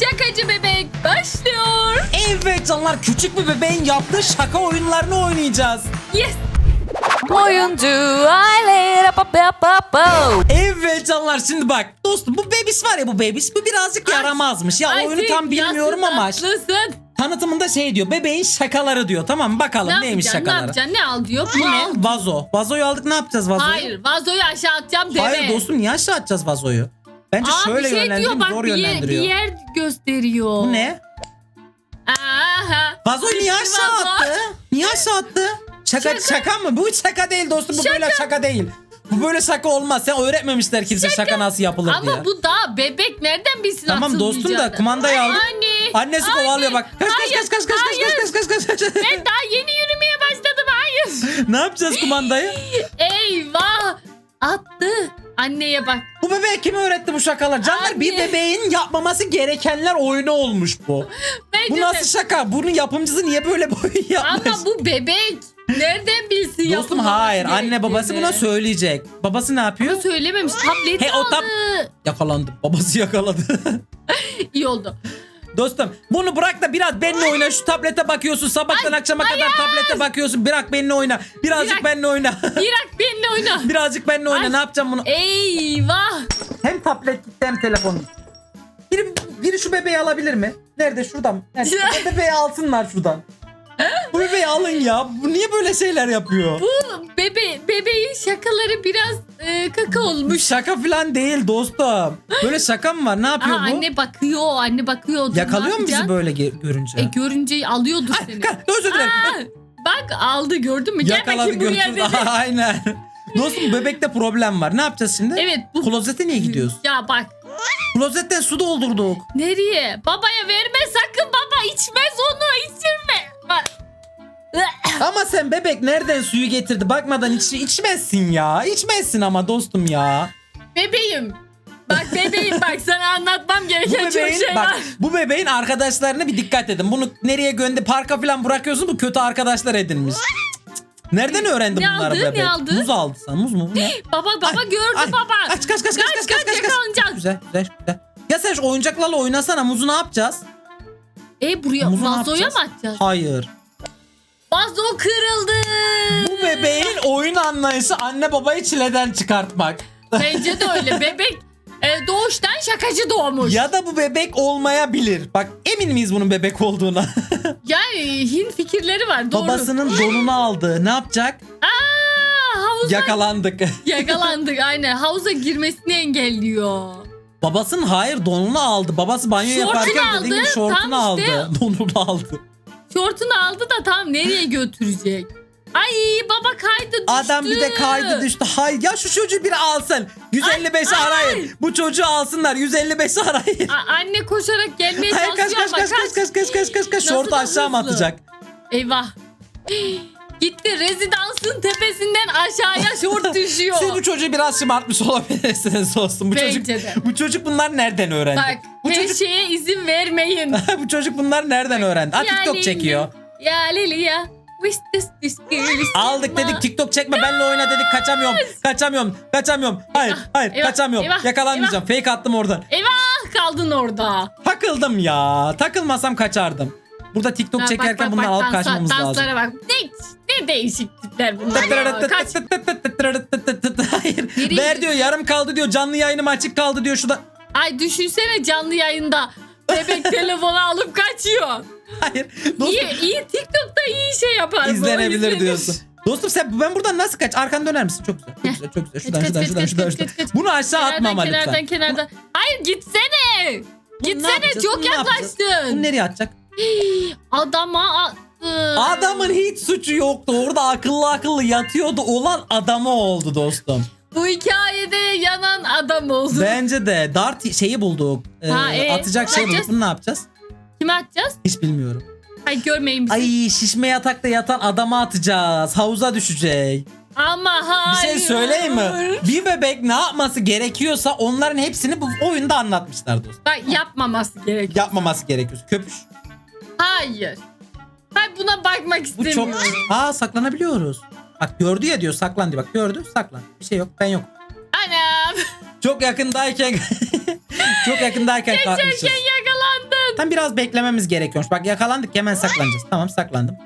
Şakacı bebek başlıyor. Evet canlar küçük bir bebeğin yaptığı şaka oyunlarını oynayacağız. Yes. Oyuncu aile. Evet canlar şimdi bak dostum bu bebis var ya bu bebis bu birazcık yaramazmış. Ya Ay, oyunu tam bilmiyorum ama tatlısın. tanıtımında şey diyor bebeğin şakaları diyor. Tamam Ne bakalım neymiş yapacaksın? Ne şakaları. yapacaksın? Ne al diyor? Bu ne? Vazo. Vazoyu aldık ne yapacağız vazoyu? Hayır vazoyu aşağı atacağım deme. Hayır dostum niye aşağı atacağız vazoyu? Bence Aa, şöyle bir şey yönlendireyim diyor bak zor bir yer, bir yönlendiriyor. yer gösteriyor. Bu ne? Aha. Vazoyu niye Bitti aşağı vazo. attı? Niye aşağı attı? Şaka, Şaka. mı? Bu şaka değil dostum. Bu böyle şaka değil. Bu böyle şaka olmaz. Sen öğretmemişler kimse şaka, nasıl yapılır Ama diye. bu daha bebek nereden bilsin Tamam dostum da kumandayı aldık. Anne. Annesi anne, kovalıyor bak. Kaç kaç hayır, kaç kaç kaç hayır. kaç kaç kaç kaç kaç. Ben daha yeni yürümeye başladım hayır. ne yapacağız kumandayı? Eyvah. Attı. Anneye bak. Bu bebeğe kim öğretti bu şakalar? Canlar bir Anne. bebeğin yapmaması gerekenler oyunu olmuş bu. Bence Bu de. nasıl şaka? Bunun yapımcısı niye böyle bir oyun yapmış? Ama bu bebek. Nereden bilsin Dostum hayır. Anne babası buna söyleyecek. Babası ne yapıyor? Söylememiş. Tableti He, o aldı. tab- Yakalandı. Babası yakaladı. İyi oldu. Dostum bunu bırak da biraz benimle oyna. Şu tablete bakıyorsun. Sabahtan akşama kadar tablete bakıyorsun. Bırak benimle oyna. Birazcık Bırak. benimle oyna. Bırak benimle oyna. Birazcık benimle oyna. Ay. Ne yapacağım bunu? Eyvah. Hem tablet gitti hem telefon. Biri, biri şu bebeği alabilir mi? Nerede? Şuradan. Nerede? Bu bebeği alsınlar şuradan. Bu bebeği alın ya. Bu niye böyle şeyler yapıyor? Bu bebe bebeğin şakaları biraz e, kaka olmuş. şaka falan değil dostum. Böyle şaka mı var? Ne yapıyor Aa, bu? anne bakıyor. Anne bakıyor. Dur, Yakalıyor ne mu bizi yapacaksın? böyle ge- görünce? E görünce alıyordur seni. Ka- Özür dilerim. Aa, bak aldı gördün mü? Gel Yakaladı bakayım buraya götürdü. dedi. Aynen. Dostum bebekte problem var. Ne yapacağız şimdi? Evet bu. Klozete niye gidiyoruz? Ya bak Klozetten su doldurduk. nereye? Babaya verme sakın baba içmez onu içirme. Ama sen bebek nereden suyu getirdi? Bakmadan iç, içmezsin ya. İçmezsin ama dostum ya. Bebeğim. Bak bebeğim bak sana anlatmam Bu gereken çok bebeğin şey bak var. bu bebeğin arkadaşlarına bir dikkat edin. Bunu nereye gönder parka falan bırakıyorsun bu kötü arkadaşlar edinmiş. Nereden öğrendin Ne bunları aldı, bebek? ne aldı? Muz aldı sana. Muz mu bu ne? Baba baba Ay, gördü ay, baba. Kaç kaç kaç kaç kaç kaç kaç kaç. yakalanacağız. Güzel güzel güzel. Ya sen şu oyuncaklarla oynasana. Muzu ne yapacağız? E buraya Muzu ne vazoya mı yapacağız? atacağız? Hayır. Vazo kırıldı. Bu bebeğin oyun anlayışı anne babayı çileden çıkartmak. Bence de öyle bebek e, doğuştan şakacı doğmuş. Ya da bu bebek olmayabilir. Bak emin miyiz bunun bebek olduğuna? Yani Hint fikirleri var doğru. Babasının donunu aldı. Ne yapacak? Aa, havuza Yakalandık. yakalandık aynen. Havuza girmesini engelliyor. Babasının hayır donunu aldı. Babası banyo Şortunu yaparken dediğin gibi aldı, şortunu tam işte. aldı. Donunu aldı. Şortunu aldı da tam nereye götürecek? Ay baba kaydı düştü. Adam bir de kaydı düştü. Hay ya şu çocuğu biri alsın. 155'i Ay, arayın. Bu çocuğu alsınlar. 155'i arayın. A- anne koşarak gelmeye Hayır kaç çalışıyor kaç ama kaç kaç kaç kaç kaç kaç kaç Nasıl şortu da aşağı mı hızlı? atacak? Eyvah. Gitti rezidansın tepesinden aşağıya şort düşüyor. Siz bu çocuğu biraz şımartmış olabilirsiniz dostum. Bu Bence çocuk de. bu çocuk bunlar nereden öğrendi? Bak bu her çocuk şeye izin vermeyin. bu çocuk bunlar nereden öğrendi? Ha Ya TikTok çekiyor. Ya Lili ya. Aldık dedik TikTok çekme benle oyna dedik kaçamıyorum. Kaçamıyorum. Kaçamıyorum. Hayır Eyvah, hayır eyvah, kaçamıyorum. eyvah, Yakalanmayacağım. Fake attım oradan. Eyvah kaldın orada. Takıldım ya. Takılmasam kaçardım. Burada TikTok Bak, çekerken bak, bak, bunları bak, alıp dansa- kaçmamız lazım. Danslara bak. Ne, ne değişik tipler bunlar ya. Kaç. Hayır. Ver diyor yarım kaldı diyor. Canlı yayınım açık kaldı diyor. Şurada. Ay düşünsene canlı yayında. Bebek telefonu alıp kaçıyor. Hayır. Dostum İyi, iyi TikTok'ta iyi şey yapar. bu, izlenebilir izlenir. diyorsun. Dostum sen ben buradan nasıl kaç? Arkan döner misin? Çok güzel. Çok güzel. Çok güzel. Şuradan Kaç, şuradan kaç, şuradan kaç, şuradan. kaç, şuradan. kaç, kaç. Bunu aşağı atma ama kenardan lütfen. kenardan. Hayır gitsene. Bunu ne Gitsene yapacağız? çok Bunu ne yapacağız? Bunu yaklaştın. nereye atacak? Adama attı. Adamın hiç suçu yoktu. Orada akıllı akıllı yatıyordu. Olan adamı oldu dostum. Bu hikayede yanan adam oldu. Bence de dart şeyi bulduk. Ee, Ha, e, atacak şey bulduk. yapacağız? Bunu ne yapacağız? Kime atacağız? Hiç bilmiyorum. Ay görmeyin bizi. Ay şişme yatakta yatan adama atacağız. Havuza düşecek. Ama Bir hayır. şey söyleyeyim mi? Bir bebek ne yapması gerekiyorsa onların hepsini bu oyunda anlatmışlar dostum. Bak yapmaması gerek. Yapmaması gerekiyor. Köpüş. Hayır. Hayır buna bakmak Bu çok... Aa saklanabiliyoruz. Bak gördü ya diyor saklan diyor. Bak gördü saklan. Bir şey yok ben yok. Anam. Çok yakındayken çok yakındayken kalkmışız. Geçerken yakalandı. Tam biraz beklememiz gerekiyormuş. Bak yakalandık hemen saklanacağız. Tamam saklandım.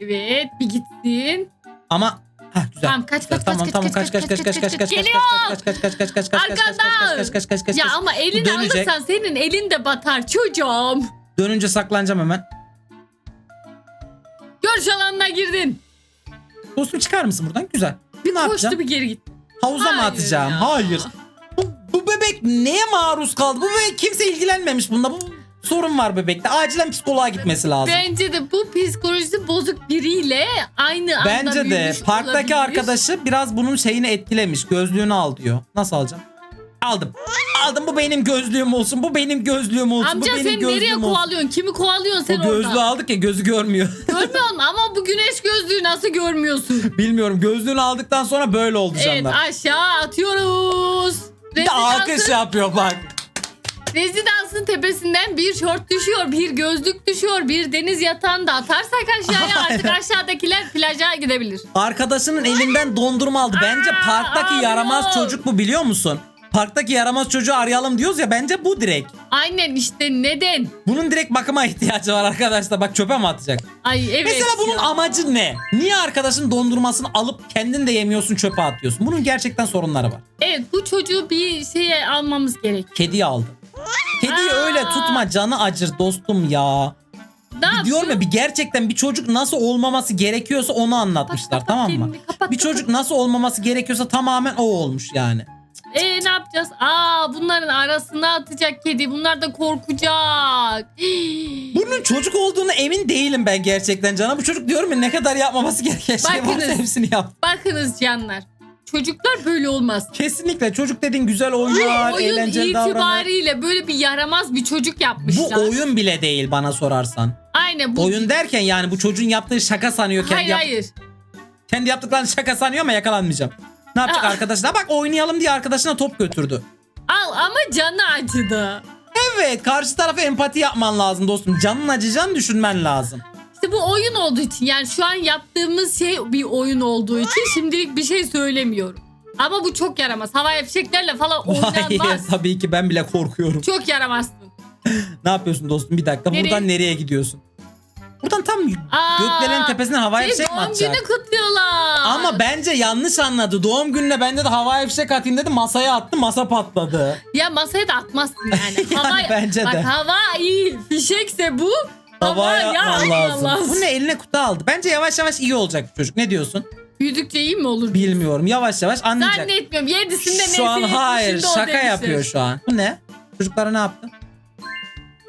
Evet bir gitsin. Ama Hah, güzel. Tamam, kaç, Güzel. kaç, tamam kaç, tamam kaç, kaç kaç kaç kaç kaç kaç kaç Geliyor. kaç kaç kaç kaç kaç kaç kaç kaç Arkadan. kaç kaç kaç kaç Ya kaç ama elini dönecek. alırsan senin elin de batar çocuğum. Dönünce saklanacağım hemen. Görüş alanına girdin. Dostum çıkar mısın buradan? Güzel. Bir ne yapacağım? koştu bir geri git. Havuza mı Hayır atacağım? ya. Hayır. Bu, bu bebek neye maruz kaldı? Bu bebek kimse ilgilenmemiş bunda. Bu sorun var bebekte. Acilen psikoloğa gitmesi lazım. Bence de bu psikolojisi bozuk biriyle aynı anda Bence de büyümüş parktaki olabilir. arkadaşı biraz bunun şeyini etkilemiş. Gözlüğünü al diyor. Nasıl alacağım? Aldım. Aldım bu benim gözlüğüm olsun. Bu benim gözlüğüm olsun. Amca bu benim sen nereye olsun. kovalıyorsun? Kimi kovalıyorsun sen O gözlüğü orada? aldık ya gözü görmüyor. Görmüyorsun ama bu güneş gözlüğü nasıl görmüyorsun? Bilmiyorum gözlüğünü aldıktan sonra böyle oldu evet canlar. aşağı atıyoruz. Bir de alkış yapıyor bak. rezidansın tepesinden bir şort düşüyor, bir gözlük düşüyor, bir deniz yatağında atarsak aşağıya artık aşağıdakiler plaja gidebilir. Arkadaşının elinden dondurma aldı. Bence Aa, parktaki aa, yaramaz çocuk bu biliyor musun? Parktaki yaramaz çocuğu arayalım diyoruz ya bence bu direkt. Aynen işte neden? Bunun direkt bakıma ihtiyacı var arkadaşlar. Bak çöpe mi atacak? Ay evet. Mesela bunun ya. amacı ne? Niye arkadaşın dondurmasını alıp kendin de yemiyorsun çöpe atıyorsun? Bunun gerçekten sorunları var. Evet bu çocuğu bir şeye almamız gerek. Kediyi aldı. Kediyi Aa. öyle tutma canı acır dostum ya. Ne yapıyor? Diyorum ya bir gerçekten bir çocuk nasıl olmaması gerekiyorsa onu anlatmışlar Kapat, kapat tamam mı? kendini, kapat, Bir kapat. çocuk nasıl olmaması gerekiyorsa tamamen o olmuş yani. Ee ne yapacağız? Aa bunların arasına atacak kedi. Bunlar da korkacak. Bunun çocuk olduğunu emin değilim ben gerçekten cana. Bu çocuk diyorum ya ne kadar yapmaması gereken şey varsa Bakınız. hepsini yap. Bakınız canlar. Çocuklar böyle olmaz. Kesinlikle çocuk dediğin güzel oynar, oyun eğlenceli davranır. itibariyle böyle bir yaramaz bir çocuk Bu yapmışlar. oyun bile değil bana sorarsan. Aynen bu. Oyun derken yani bu çocuğun yaptığı şaka sanıyor. Kendi, hayır yap- hayır. kendi yaptıklarını şaka sanıyor ama yakalanmayacağım. Ne yapacak Aa. arkadaşlar? Bak oynayalım diye arkadaşına top götürdü. Al ama canı acıdı. Evet karşı tarafa empati yapman lazım dostum. Canın acıyacağını düşünmen lazım. İşte bu oyun olduğu için yani şu an yaptığımız şey bir oyun olduğu için şimdilik bir şey söylemiyorum. Ama bu çok yaramaz. Havai fişeklerle falan Hayır oynanmaz. tabii ki ben bile korkuyorum. çok yaramazsın. Ne yapıyorsun dostum bir dakika Nereye? buradan nereye gidiyorsun? Buradan tam Aa, gökdelenin tepesinden havai şey, fişek mi doğum atacak? günü kutluyorlar. Ama bence yanlış anladı. Doğum gününe bende de havai fişek atayım dedi masaya attı masa patladı. Ya masaya da atmazsın yani. Yani hava, bence bak, de. hava iyi. Fişekse bu. Havaya Havaya atman lazım. Bu ne eline kutu aldı. Bence yavaş yavaş iyi olacak çocuk. Ne diyorsun? Büyüdükçe iyi mi olur? Bilmiyorum. Yavaş yavaş anlayacak. Zannetmiyorum. Yedisinde Şu an hayır şaka yapıyor şu an. Bu ne? Çocuklara ne yaptın?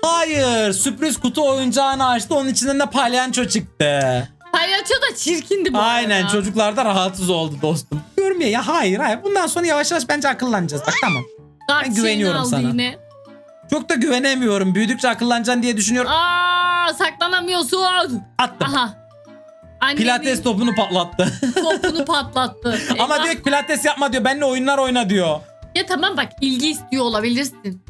Hayır sürpriz kutu oyuncağını açtı onun içinden de palyanço çıktı. Palyaço da çirkindi bu Aynen arada. çocuklar da rahatsız oldu dostum. Görmüyor ya hayır hayır bundan sonra yavaş yavaş bence akıllanacağız bak tamam. Dart ben şeyini güveniyorum aldı sana. Yine. Çok da güvenemiyorum büyüdükçe akıllanacaksın diye düşünüyorum. Aa saklanamıyorsun. Attım. Aha. Annenin Pilates topunu patlattı. topunu patlattı. Ama Eyvah. diyor ki pilates yapma diyor benimle oyunlar oyna diyor. Ya tamam bak ilgi istiyor olabilirsin.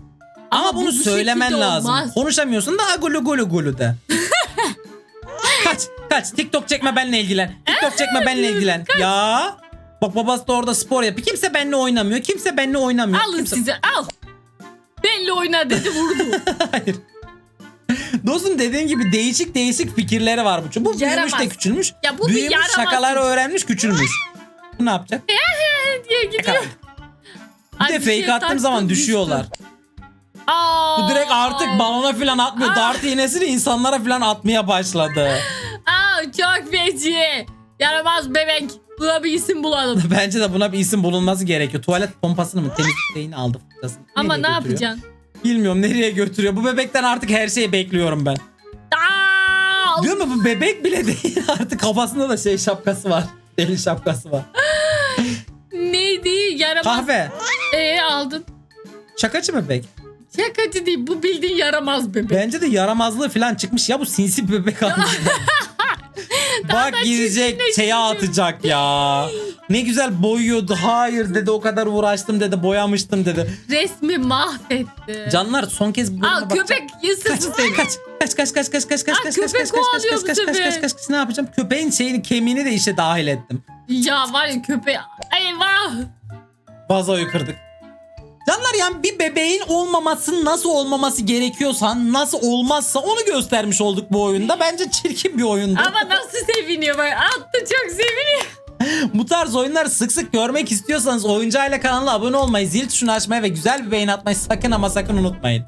Ama, bu bunu bu söylemen şekilde lazım. olmaz. Konuşamıyorsun da agulu gulu gulu de. kaç kaç TikTok çekme benimle ilgilen. TikTok çekme benimle ilgilen. Ya. Bak babası da orada spor yapıyor. Kimse benimle oynamıyor. Kimse benimle oynamıyor. Alın Kimse... size al. Belli oyna dedi vurdu. Hayır. Dostum dediğin gibi değişik değişik fikirleri var bu. Bu büyümüş de Yaramaz. küçülmüş. Ya bu bir büyümüş yaramaz şakaları çocuk. öğrenmiş küçülmüş. Bu ne yapacak? diye gidiyor. Bir Ay, de şey fake attığım taktım, zaman düştü. düşüyorlar. Aa. Bu direkt artık balona falan atmıyor. Aa. Dart iğnesini insanlara falan atmaya başladı. Aa çok feci. Yaramaz bebek. Buna bir isim bulalım. Bence de buna bir isim bulunması gerekiyor. Tuvalet pompasını mı temizlik şeyini aldı fırçasını. Ama Nereye ne götürüyor? yapacaksın? Bilmiyorum nereye götürüyor. Bu bebekten artık her şeyi bekliyorum ben. Aa! Diyor mu bu bebek bile değil artık kafasında da şey şapkası var. Deli şapkası var. Neydi? Yaramaz. Kahve. Ee aldın. Şakacı bebek. Şakacı değil. Bu bildiğin yaramaz bebek. Bence de yaramazlığı falan çıkmış. Ya bu sinsi bebek almış. Bak da gidecek şeye atacak ya. Ne güzel boyuyordu. Hayır dedi o kadar uğraştım dedi. Boyamıştım dedi. Resmi mahvetti. Canlar son kez bu Al köpek Kaç kaç kaç kaç kaç kaç kaç kaç kaç kaç kaç kaç kaç kaç kaç kaç kaç kaç ne yapacağım? Köpeğin şeyini kemiğini de işe dahil ettim. Ya var ya köpeği. Eyvah. Vazoyu kırdık. Canlar yani bir bebeğin olmaması nasıl olmaması gerekiyorsa nasıl olmazsa onu göstermiş olduk bu oyunda. Bence çirkin bir oyundu. Ama nasıl seviniyor bak. Attı çok seviniyor. Bu tarz oyunları sık sık görmek istiyorsanız Oyuncu Aile kanalına abone olmayı, zil tuşunu açmayı ve güzel bir beğeni atmayı sakın ama sakın unutmayın.